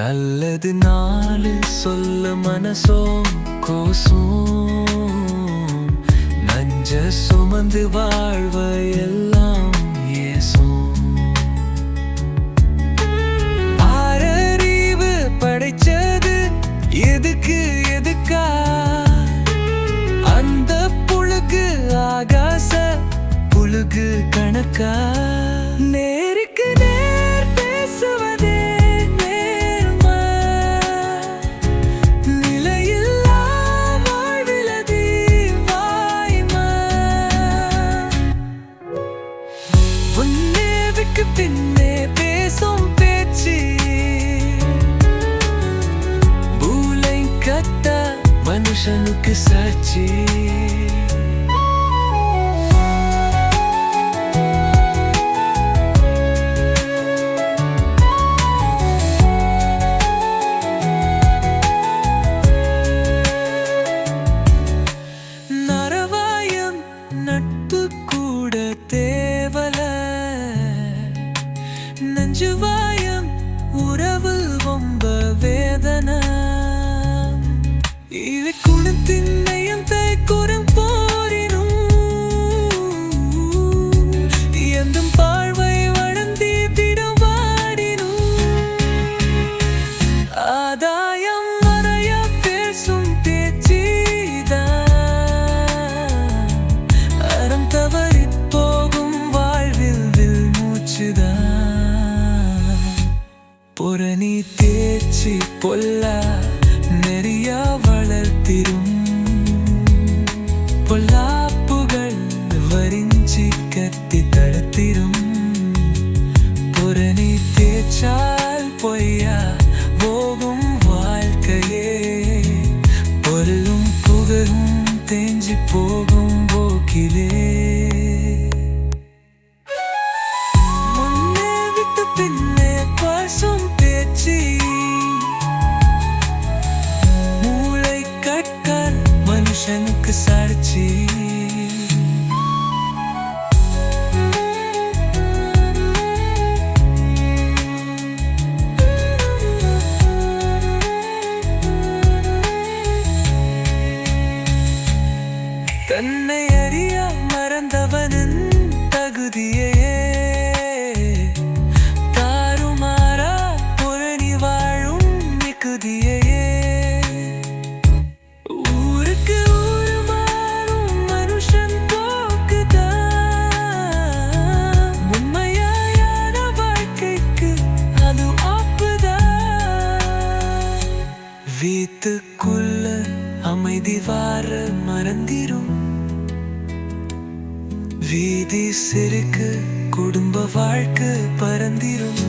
நல்லது நாலு சொல்ல மனசோ கோசும். நஞ்ச சுமந்து வாழ்வையெல்லாம் எல்லாம் ஏசும். ஆறறிவு படைச்சது எதுக்கு எதுக்கா? அந்த புழுக்கு ஆகாச புழுக்கு கணக்கா? நே no que sati பேச்சு தேய்ச்சி பொல்ல நெறிய வளர்த்திரும் பொல்லாப்புகள் வரிஞ்சி கத்தி தடுத்திரும் புறணி தேச்சால் பொய்யா போகும் வாழ்க்கையே. பொருளும் புகழும் தேஞ்சி போகும் போக்கிலே. வீத்துக்குள்ள அமைதி வார மறந்திரும். வீதி சிறுக்கு குடும்ப வாழ்க்கை பறந்திரும்.